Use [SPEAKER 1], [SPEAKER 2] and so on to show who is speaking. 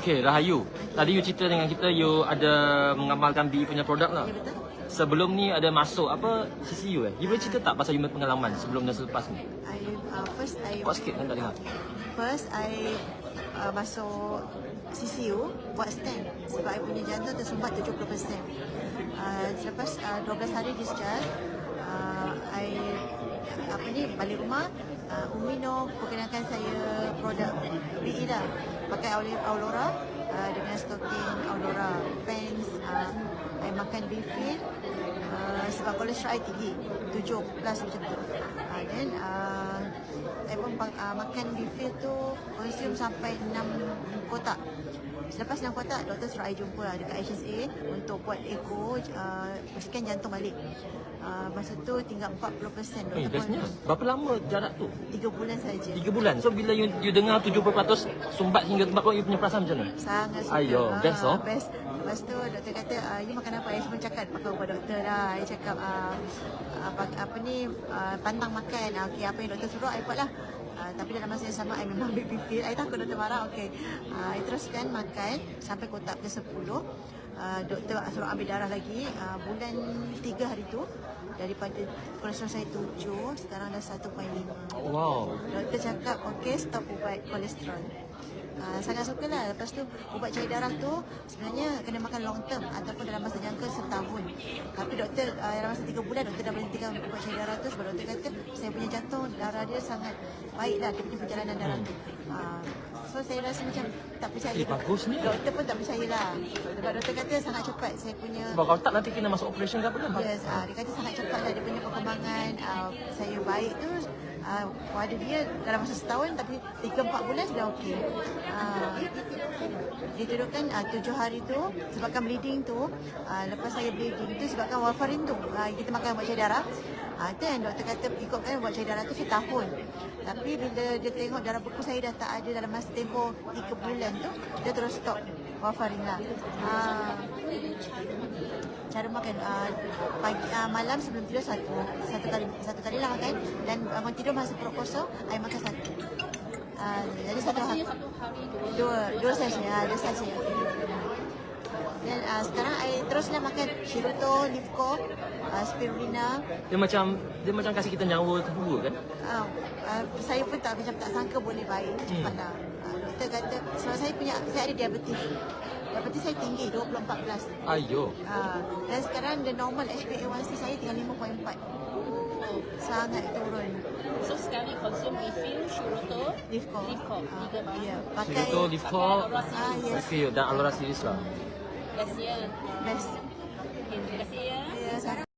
[SPEAKER 1] Okey, Rahayu. Tadi you cerita dengan kita you ada mengamalkan BE punya produk lah.
[SPEAKER 2] Ya betul.
[SPEAKER 1] Sebelum ni ada masuk apa CCU eh? You boleh cerita tak pasal you punya pengalaman sebelum dan selepas ni?
[SPEAKER 2] I uh, first I
[SPEAKER 1] Kuat sikit kan tak dengar.
[SPEAKER 2] first I uh, masuk CCU buat stent sebab I punya jantung tersumbat 70%. Uh, selepas uh, 12 hari discharge, uh, I apa ni balik rumah uh, Umi Noh perkenalkan saya produk BE lah pakai Aurora uh, dengan stocking Aurora pants uh, I makan Bifil uh, sebab kolesterol I tinggi 7 plus macam tu uh, then uh, I pun uh, makan Bifil tu consume sampai 6 kotak Selepas 6 kotak, doktor suruh I jumpa lah dekat HSA untuk buat echo, uh, scan jantung balik. Uh, masa tu tinggal 40%.
[SPEAKER 1] Eh,
[SPEAKER 2] Doktor
[SPEAKER 1] bestnya. Berapa lama jarak tu?
[SPEAKER 2] 3 bulan saja.
[SPEAKER 1] 3 bulan. So bila you, you dengar 70% sumbat hingga tempat kau, you punya perasaan macam mana?
[SPEAKER 2] Sangat suka.
[SPEAKER 1] Ayo,
[SPEAKER 2] Ah,
[SPEAKER 1] best, oh.
[SPEAKER 2] Best. Lepas tu doktor kata, ah, you makan apa? I cuma cakap pakai ubat doktor lah. I cakap, ah, apa, apa ni, ah, pantang makan. Ah, okay, apa yang doktor suruh, I buat lah. Ah, tapi dalam masa yang sama, I memang baby feel. I takut doktor marah. Okay. Ah, I teruskan makan sampai kotak ke 10. Uh, doktor suruh ambil darah lagi uh, bulan 3 hari tu daripada kolesterol saya 7 sekarang dah 1.5
[SPEAKER 1] Wow.
[SPEAKER 2] Doktor cakap okey stop ubat kolesterol. Uh, sangat suka lah. Lepas tu ubat cair darah tu sebenarnya kena makan long term ataupun dalam masa jangka setahun. Tapi doktor uh, dalam masa 3 bulan doktor dah berhentikan ubat cair darah tu sebab doktor kata saya punya jantung darah dia sangat baik lah dia punya perjalanan darah tu. Uh, so saya rasa macam tak percaya.
[SPEAKER 1] Eh, bagus ni.
[SPEAKER 2] Doktor pun tak percaya lah. Sebab doktor kata sangat cepat saya punya
[SPEAKER 1] Sebab kalau tak nanti kena masuk operation ke apa kan?
[SPEAKER 2] Yes, uh, dia kata sangat cepat lah dia punya perkembangan uh, saya baik tu uh, pada dia dalam masa setahun tapi 3-4 bulan sudah okey. Uh, dituduhkan uh, 7 hari tu sebabkan bleeding tu. Uh, lepas saya bleeding tu sebabkan warfarin tu. Uh, kita makan ubat cair darah uh, tu yang doktor kata ikutkan ubat cair darah tu setahun tapi bila dia tengok darah beku saya dah tak ada dalam masa tempoh 3 bulan tu dia terus stop warfarin lah. Uh, cara makan uh, pagi uh, malam sebelum tidur satu satu kali satu kali lah makan dan bangun tidur masa perut kosong I makan satu. Uh, jadi satu hari. Dua dua sesi uh, dua sesi. Dan uh, sekarang I teruslah makan Shiruto, Livco, uh, Spirulina.
[SPEAKER 1] Dia macam dia macam kasih kita nyawa kedua kan?
[SPEAKER 2] uh, uh, saya pun tak macam tak sangka boleh baik cepat lah. Uh, doktor kata sebab saya punya saya ada diabetes. Diabetes saya tinggi 24 plus
[SPEAKER 1] Ayo.
[SPEAKER 2] Ah, dan sekarang the normal HbA1c saya tinggal 5.4. Sangat turun.
[SPEAKER 3] Lift call.
[SPEAKER 2] Lift
[SPEAKER 3] call.
[SPEAKER 2] Lift
[SPEAKER 3] call. Lift
[SPEAKER 2] call. Pakai.
[SPEAKER 1] Lift call.
[SPEAKER 2] Ah, yes.
[SPEAKER 1] Pakai dan Alora Series lah.
[SPEAKER 3] Yes, yeah.
[SPEAKER 2] Terima kasih. Ya,